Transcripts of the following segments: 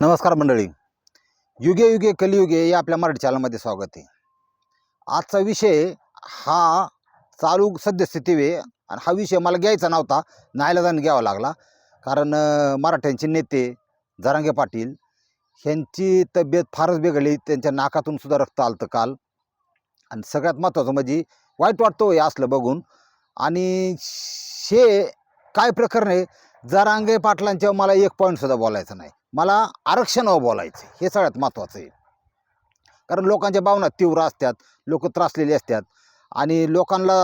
नमस्कार मंडळी. युगे युगे कलियुगे या आपल्या मराठी चॅनलमध्ये स्वागत आहे. आजचा विषय हा चालू सद्यस्थिती वे आणि हा विषय मला घ्यायचा नव्हता नाईलाजाने घ्यावा लागला. कारण मराठ्यांचे नेते जरांगे पाटील ह्यांची तब्येत फारच बिघडली त्यांच्या नाकातून सुद्धा रक्त आलं काल. आणि सगळ्यात महत्त्वाचं म्हणजे वाईट वाटतो हे असलं बघून. आणि शे काय प्रकरण आहे? जरांगे पाटलांच्या मला एक पॉईंटसुद्धा बोलायचं नाही. मला आरक्षणावर बोलायचं. हे सगळ्यात महत्त्वाचं आहे. कारण लोकांच्या भावना तीव्र असतात लोक त्रासलेले असतात आणि लोकांना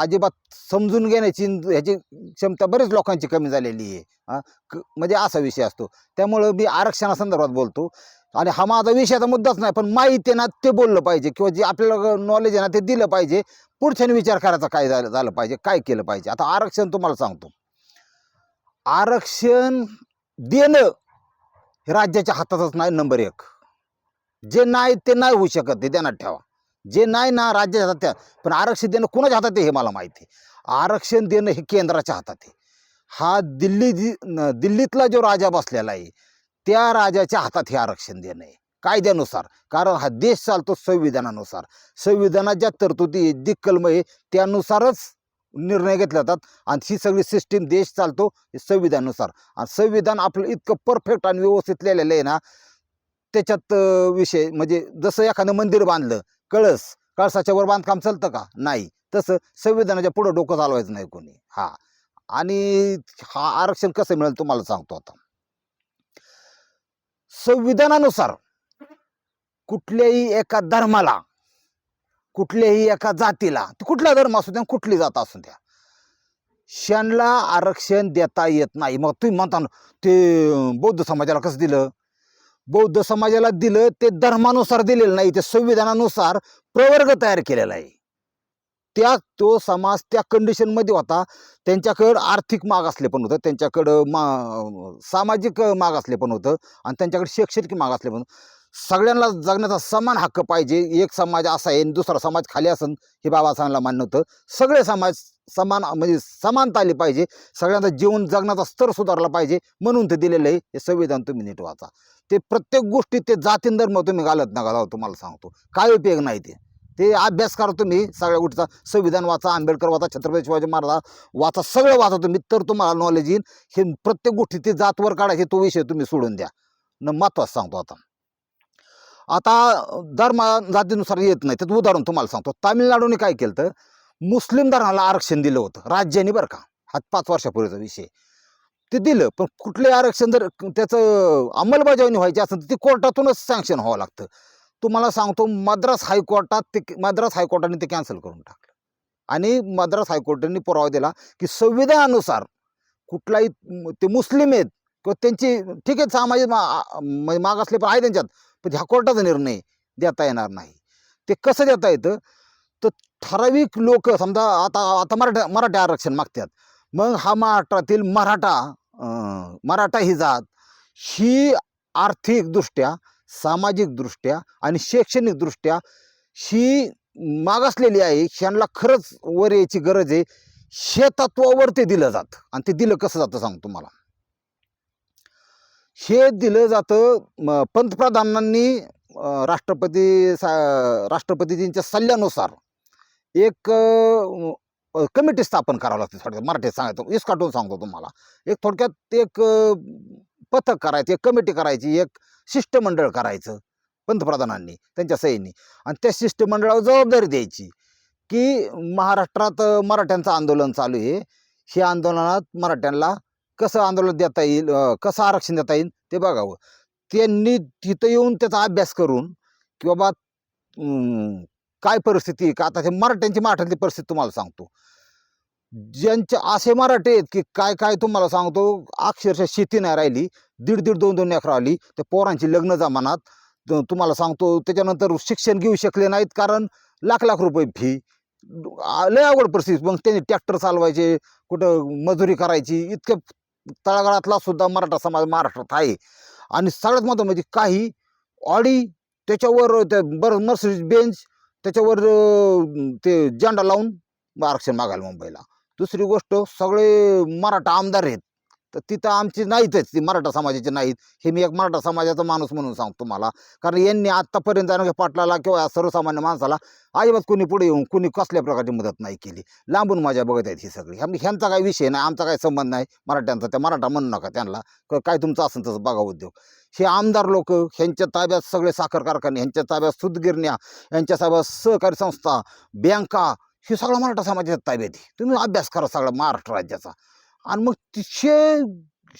अजिबात समजून घेण्याची ह्याची क्षमता बरेच लोकांची कमी झालेली आहे. क म्हणजे असा विषय असतो. त्यामुळं मी आरक्षणासंदर्भात बोलतो आणि हा माझा विषयाचा मुद्दाच नाही पण माहिती आहे ना ते बोललं पाहिजे किंवा जे आपल्याला नॉलेज आहे ना ते दिलं पाहिजे. पुढच्याने विचार करायचा काय झालं झालं पाहिजे काय केलं पाहिजे. आता आरक्षण तुम्हाला सांगतो. आरक्षण देणं हे राज्याच्या हातातच नाही नंबर एक. जे नाही ते नाही होऊ शकत ते ध्यानात ठेवा. जे नाही ना राज्याच्या हातात त्या पण आरक्षण देणं कोणाच्या हातात आहे हे मला माहिती आहे. आरक्षण देणं हे केंद्राच्या हातात आहे. हा दिल्ली न- दिल्लीतला जो राजा बसलेला आहे त्या राजाच्या हातात हे आरक्षण देणं आहे. कायद्यानुसार. कारण हा देश चालतो संविधानानुसार. संविधानात ज्या तरतुदी आहे, जी कलम आहे त्यानुसारच निर्णय घेतले जातात. आणि ही सगळी सिस्टीम देश चालतो हे संविधानानुसार. आणि संविधान आपलं इतकं परफेक्ट आणि व्यवस्थित लिहिलेलं आहे ना त्याच्यात विषय म्हणजे जसं एखादं मंदिर बांधलं कळस कळसाच्या वर बांधकाम चालतं का? नाही. तसं संविधानाच्या पुढं डोकं चालवायचं नाही कोणी. हा. आणि हा आरक्षण कसं मिळेल तुम्हाला सांगतो आता. संविधानानुसार कुठल्याही एका धर्माला कुठल्याही एका जातीला कुठला धर्म असू द्या कुठली जात असू द्या त्यांना आरक्षण देता येत नाही. मग तुम्ही म्हणता ते बौद्ध समाजाला कसं दिलं? बौद्ध समाजाला दिलं ते धर्मानुसार दिलेलं नाही ते संविधानानुसार प्रवर्ग तयार केलेला आहे. त्या तो समाज त्या कंडिशनमध्ये होता. त्यांच्याकडं आर्थिक माग असले पण होतं त्यांच्याकडं मा सामाजिक माग असले पण होतं आणि त्यांच्याकडे शैक्षणिक माग असले पण होतं. सगळ्यांना जगण्याचा समान हक्क पाहिजे. एक समाज असा आहे आणि दुसरा समाज खाली असन हे बाबासाहेबांना मान्य होतं. सगळे समाज समान म्हणजे समानता आली पाहिजे. सगळ्यांचा जीवन जगण्याचा स्तर सुधारला पाहिजे म्हणून ते दिलेलं आहे. हे संविधान तुम्ही नीट वाचा. ते प्रत्येक गोष्टी ते जातीन धर्म तुम्ही घालत नका जाऊ तुम्हाला सांगतो. काय उपयोग नाही ते. ते अभ्यास करा तुम्ही सगळ्या गोष्टीचा. संविधान वाचा आंबेडकर वाचा छत्रपती शिवाजी महाराज वाचा सगळं वाचा तुम्ही. तर तुम्हाला नॉलेज येईल हे प्रत्येक गोष्टी ते जातवर काढायचे तो विषय तुम्ही सोडून द्या. न महत्वाचं सांगतो आता. आता धर्म जातीनुसार येत नाही. त्यात उदाहरण तुम्हाला सांगतो. तामिळनाडूने काय केलं तर मुस्लिम धर्माला आरक्षण दिलं होतं. राज्याने बरं का. हा पाच वर्षापूर्वीचा विषय. ते दिलं पण कुठले आरक्षण जर त्याचं अंमलबजावणी व्हायची असेल तर ते कोर्टातूनच सँक्शन व्हावं लागतं. तुम्हाला सांगतो मद्रास हायकोर्टात ते मद्रास हायकोर्टाने ते कॅन्सल करून टाकलं. आणि मद्रास हायकोर्टाने पुरावा दिला की संविधानानुसार कुठलाही ते मुस्लिम आहेत किंवा त्यांची ठीक आहे सामाजिक मा म्हणजे पण आहे त्यांच्यात. पण ह्या कोर्टाचा निर्णय देता येणार नाही. ते कसं देता येतं? तर ठराविक लोक समजा आता आता मराठा मराठी आरक्षण मागतात. मग हा महाराष्ट्रातील मराठा मराठा ही जात ही आर्थिकदृष्ट्या सामाजिकदृष्ट्या आणि शैक्षणिकदृष्ट्या ही मागासलेली आहे ह्यांना खरंच वर यायची गरज आहे. हे तत्वावर ते दिलं जातं. आणि ते दिलं कसं जातं सांगतो तुम्हाला. हे दिलं जातं पंतप्रधानांनी राष्ट्रपती सा राष्ट्रपतीजींच्या सल्ल्यानुसार एक कमिटी स्थापन करावं लागते थोडक्यात. मराठीत सांगायचं इसकाटून सांगतो तुम्हाला. एक थोडक्यात एक पथक करायचं एक कमिटी करायची एक शिष्टमंडळ करायचं पंतप्रधानांनी त्यांच्या सहींनी. आणि त्या शिष्टमंडळावर जबाबदारी द्यायची की महाराष्ट्रात मराठ्यांचं आंदोलन चालू आहे. हे आंदोलनात मराठ्यांना कसं आंदोलन देता येईल कसं आरक्षण देता येईल ते बघावं. त्यांनी तिथं येऊन त्याचा अभ्यास करून की बाबा काय परिस्थिती का? आता ते मराठ्यांची मराठ्यातली परिस्थिती तुम्हाला सांगतो. ज्यांचे असे मराठे आहेत की काय काय तुम्हाला सांगतो अक्षरशः शेती नाही राहिली दीड दीड दोन दोन एकर आली त्या पोरांची लग्न जमानात तुम्हाला सांगतो त्याच्यानंतर शिक्षण घेऊ शकले नाहीत कारण लाख लाख रुपये फी लय अवघड परिस्थिती. मग त्यांनी ट्रॅक्टर चालवायचे कुठं मजुरी करायची इतकं तळागाळातला सुद्धा मराठा समाज महाराष्ट्रात आहे. आणि सगळ्यात महत्त्व म्हणजे काही ऑडी त्याच्यावर त्या बरं मर्सिडीज बेंच त्याच्यावर ते झेंडा लावून आरक्षण मागायला मुंबईला. दुसरी गोष्ट सगळे मराठा आमदार आहेत. तर तिथं आमची नाहीतच ती मराठा समाजाची नाहीत. हे मी एक मराठा समाजाचा माणूस म्हणून सांगतो तुम्हाला कारण यांनी आत्तापर्यंत जाणं पाटलाला किंवा सर्वसामान्य माणसाला अजिबात कोणी पुढे येऊन कुणी कसल्या प्रकारची मदत नाही केली. लांबून माझ्या बघत आहेत ही सगळी. आम्ही ह्यांचा काही विषय नाही आमचा काही संबंध नाही. मराठ्यांचा त्या मराठा म्हणू नका त्यांना. क- काय तुमचं असेल तसं बघा उद्योग. हे आमदार लोक ह्यांच्या ताब्यात सगळे साखर कारखाने ह्यांच्या ताब्यात सूतगिरण्या यांच्या ताब्यात सहकारी संस्था बँका हे सगळं मराठा समाजाच्या ताब्यात आहे. तुम्ही अभ्यास करा सगळा महाराष्ट्र राज्याचा. आणि मग ती शे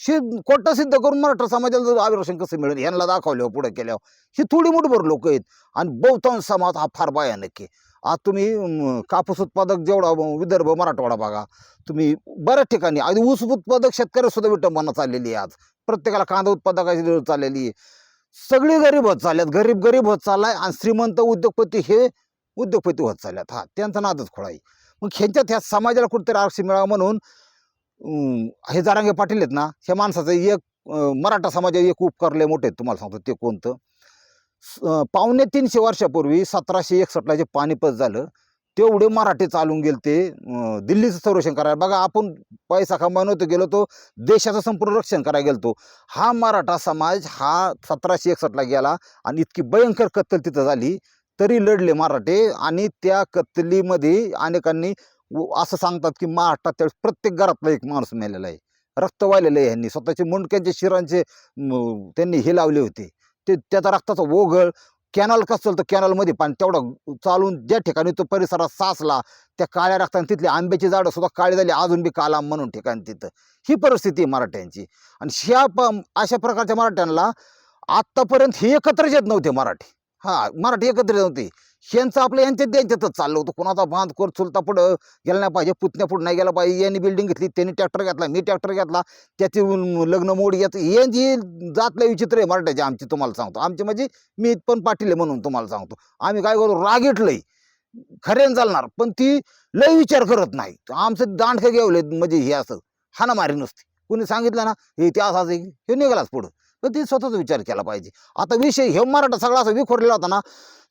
शे कोटा सिद्ध करून मराठा समाजाला जर आरक्षण कसं मिळेल? ह्यांना दाखवल्यावर पुढे केल्यावर. ही थोडी मोठभर लोक आहेत. आणि बहुतांश समाज हा फार भयानक आहे. आज तुम्ही कापूस उत्पादक जेवढा विदर्भ मराठवाडा बघा तुम्ही बऱ्याच ठिकाणी आधी ऊस उत्पादक शेतकऱ्यासुद्धा विटंबना चाललेली आहे आज. प्रत्येकाला कांदा उत्पादकाची वेळ चाललेली आहे. सगळे गरीब होत चालल्यात. गरीब गरीब होत चाललाय आणि श्रीमंत उद्योगपती हे उद्योगपती होत चालल्यात. हा त्यांचा नादच खोळा आहे. मग ह्यांच्यात ह्या समाजाला कुठेतरी आरक्षण मिळावं म्हणून हे जारांगे पाटील आहेत ना ह्या माणसाचं एक मराठा समाजात एक उपकार लय मोठे आहेत तुम्हाला सांगतो ते कोणतं? स- पावणे तीनशे वर्षापूर्वी सतराशे एकसष्टला जे पानिपत झालं तेवढे मराठी चालून गेले ते दिल्लीचं संरक्षण करायला. बघा आपण पैसा कमावतो नव्हतो गेलो तो देशाचं संपूर्ण रक्षण करायला गेलतो. हा मराठा समाज हा सतराशे एकसष्टला गेला आणि इतकी भयंकर कत्तल तिथं झाली तरी लढले मराठे आणि त्या कत्तलीमध्ये अनेकांनी असं सांगतात की महाराष्ट्रात त्यावेळेस प्रत्येक घरातला एक माणूस मेलेला आहे. रक्त वाहिलेलं आहे ह्यांनी. स्वतःचे मुंडक्यांचे शिरांचे त्यांनी हे लावले होते. ते त्याचा रक्ताचा ओघळ कॅनल कसं तर कॅनलमध्ये पाणी तेवढं चालून ज्या ठिकाणी तो परिसरात साचला त्या काळ्या रक्ताने तिथली आंब्याची झाडं सुद्धा काळी झाली अजून बी काला म्हणून ठिकाण तिथं. ही परिस्थिती आहे मराठ्यांची. आणि ह्या प अशा प्रकारच्या मराठ्यांना आत्तापर्यंत हे एकत्रच येत नव्हते मराठी. हां मराठी एकत्र नव्हती नव्हते. यांचं आपलं यांच्यात त्यांच्यातच चाललं होतं. कोणाचा बांध कर चुलता पुढं गेला नाही पाहिजे पुतण्या पुढं नाही गेला पाहिजे. यांनी बिल्डिंग घेतली त्यांनी ट्रॅक्टर घेतला मी ट्रॅक्टर घेतला. त्याची लग्न मोड येत यांची जातलं विचित्र आहे मराठ्याची आमची तुम्हाला सांगतो. आमची म्हणजे मी पण पाटील आहे म्हणून तुम्हाला सांगतो. आम्ही काय करतो रागेटलंय खऱ्यानं चालणार पण ती लय विचार करत नाही. आमचं दांडकं घेवले म्हणजे हे असं हाना मारी नसते. कुणी सांगितलं ना हे ते असं असं हे निघालाच पुढं. तर ती स्वतःचा विचार केला पाहिजे. आता विषय हे मराठा सगळा असा विखोरलेला होता ना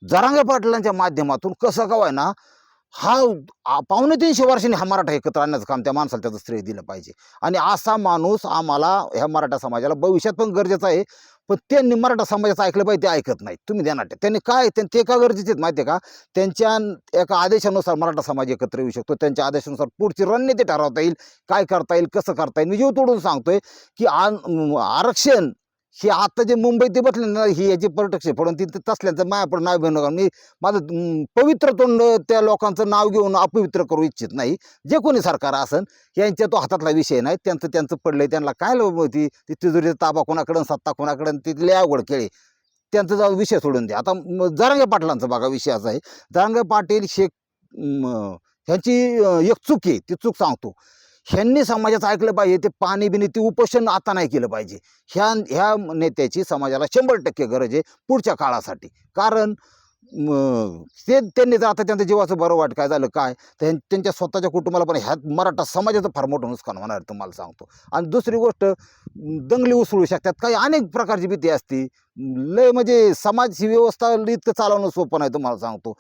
जरांगे पाटलांच्या माध्यमातून कसं काय ना हा आ- पावणे तीनशे वर्षांनी हा मराठा एकत्र आणण्याचं काम त्या माणसाला त्याचं श्रेय दिलं पाहिजे. आणि असा माणूस आम्हाला ह्या मराठा समाजाला भविष्यात पण गरजेचं आहे पण त्यांनी मराठा समाजाचं ऐकलं पाहिजे ते ऐकत नाही तुम्ही ध्यानात ठेवा. त्यांनी काय त्यां- ते का गरजेचे आहेत माहिती आहे का? त्यांच्या एका आदेशानुसार मराठा समाज एकत्र येऊ शकतो. त्यांच्या आदेशानुसार पुढची रणनीती ठरवता येईल काय करता येईल कसं करता येईल मी जीव तोडून सांगतोय की आन- आरक्षण हे आता जे मुंबईत ते बसले ना ही याची पर्यटक पडून तिथे तसल्यांचं मायापड नाव घेऊ नका. मी माझं पवित्र तोंड त्या लोकांचं नाव घेऊन अपवित्र करू इच्छित नाही. जे कोणी सरकार असन यांच्या तो हातातला विषय नाही. त्यांचं त्यांचं पडलंय त्यांना काय ती तिजोरीचा ताबा कोणाकडं सत्ता कोणाकडं आणि तिथले अवघड केळी त्यांचा जाऊन विषय सोडून द्या. आता म- जरांगे पाटलांचा बघा विषय असा आहे. जरांगे पाटील शेख ह्यांची एक चूक आहे. ती चूक सांगतो. ह्यांनी समाजाचं ऐकलं पाहिजे. ते पाणी बिनी ते उपोषण आता नाही केलं पाहिजे. ह्या ह्या नेत्याची समाजाला शंभर टक्के गरज आहे पुढच्या काळासाठी. कारण ते त्यांनी जर आता त्यांच्या जीवाचं बरं वाट काय झालं काय? तर त्यांच्या स्वतःच्या कुटुंबाला पण ह्या मराठा समाजाचं फार मोठं नुकसान होणार तुम्हाला सांगतो. आणि दुसरी गोष्ट दंगली उसळू शकतात. काही अनेक प्रकारची भीती असती. लय म्हणजे समाज ही व्यवस्था इतकं चालवणं सोपं नाही तुम्हाला सांगतो.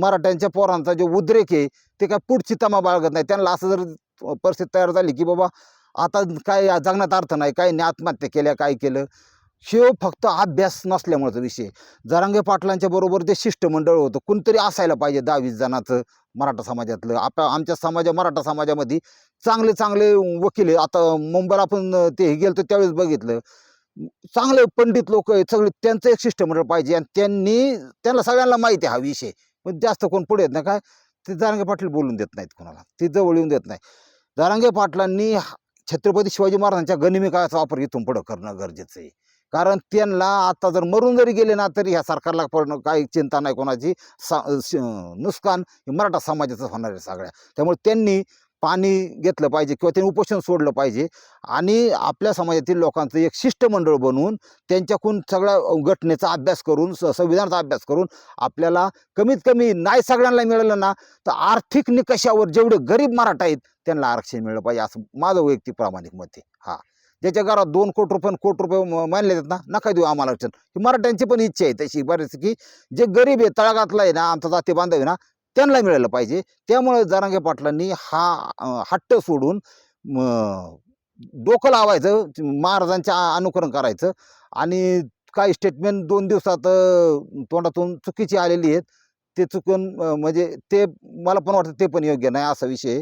मराठ्यांच्या पोरांचा जो उद्रेक आहे ते काय पुढची तमा बाळगत नाही. त्यांना असं जर परिस्थिती तयार झाली की बाबा आता काय जगण्यात अर्थ नाही काही आत्महत्या केल्या काय केलं. शिव फक्त अभ्यास नसल्यामुळेचा विषय. जरांगे पाटलांच्या बरोबर ते शिष्टमंडळ होतं कोणतरी असायला पाहिजे दहावीस जणाचं मराठा समाजातलं. आपल्या आमच्या समाजा मराठा समाजामध्ये चांगले चांगले वकील आता मुंबईला आपण ते हे गेलं त्यावेळेस बघितलं. चांगले पंडित लोक आहेत सगळे. त्यांचं एक शिष्टमंडळ पाहिजे आणि त्यांनी त्यांना सगळ्यांना माहिती आहे हा विषय. पण जास्त कोण पुढे येत नाही. काय? ते जरांगे पाटील बोलून देत नाहीत कोणाला. ते जवळ येऊन देत नाही. जारांगे पाटलांनी हा- छत्रपती शिवाजी महाराजांच्या गनिमी काळाचा वापर इथून पुढं करणं गरजेचं आहे. कारण त्यांना आता जर मरून जरी गेले ना तरी ह्या सरकारला पण काही चिंता नाही कोणाची. सा नुकसान हे मराठा समाजाचं होणार आहे सगळ्या. त्यामुळे त्यांनी पाणी घेतलं पाहिजे किंवा त्यांनी उपोषण सोडलं पाहिजे. आणि आपल्या समाजातील लोकांचं एक शिष्टमंडळ बनवून त्यांच्याकडून सगळ्या घटनेचा अभ्यास करून स संविधानाचा अभ्यास करून आपल्याला कमीत कमी नाही सगळ्यांना मिळालं ना तर आर्थिक निकषावर जेवढे गरीब मराठा आहेत त्यांना आरक्षण मिळलं पाहिजे असं माझं वैयक्तिक प्रामाणिक मत आहे. हा. ज्याच्या घरात दोन कोटी रुपये आणि कोटी रुपये मानले जात ना नका देऊ आम्हाला आरक्षण. ही मराठ्यांची पण इच्छा आहे तशी बरेच की जे गरीब आहे तळागातला आहे ना आमचा जाती बांधव आहे ना त्यांना मिळालं पाहिजे. त्यामुळे जारांगे पाटलांनी हा हट्ट सोडून डोकं लावायचं महाराजांचे अनुकरण करायचं आणि काही स्टेटमेंट दोन दिवसात तोंडातून चुकीची आलेली आहेत. ते चुकून म्हणजे ते मला पण वाटतं ते पण योग्य नाही असा विषय.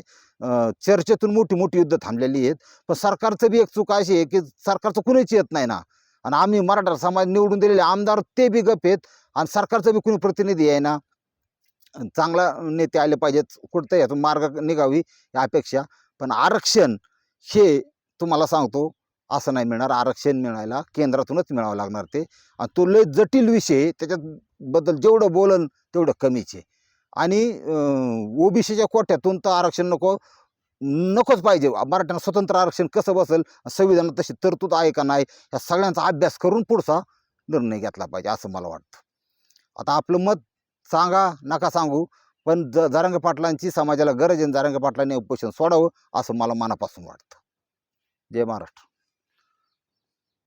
चर्चेतून मोठी मोठी युद्ध थांबलेली आहेत. पण सरकारचं बी एक चूक अशी आहे की सरकारचं कुणीच येत नाही ना. आणि आम्ही मराठा समाज निवडून दिलेले आमदार ते बी गप आहेत आणि सरकारचं बी कुणी प्रतिनिधी आहे ना. चांगला नेते आले पाहिजेत कुठतं यातून मार्ग निघावी या अपेक्षा पण आरक्षण हे तुम्हाला सांगतो असं नाही मिळणार. आरक्षण मिळायला केंद्रातूनच मिळावं लागणार ते. आणि तो लय जटिल विषय त्याच्याबद्दल जेवढं बोलन तेवढं कमीच आहे. आणि ओबीसीच्या कोट्यातून तर आरक्षण नको नकोच पाहिजे. मराठ्यांना स्वतंत्र आरक्षण कसं बसेल? संविधानात तशी तरतूद आहे का नाही? या सगळ्यांचा अभ्यास करून पुढचा निर्णय घेतला पाहिजे असं मला वाटतं. आता आपलं मत सांगा नका सांगू. पण ज जारंग पाटलांची समाजाला गरज आहे जारंग पाटलांनी उपोषण सोडावं असं मला मनापासून वाटतं. जय महाराष्ट्र.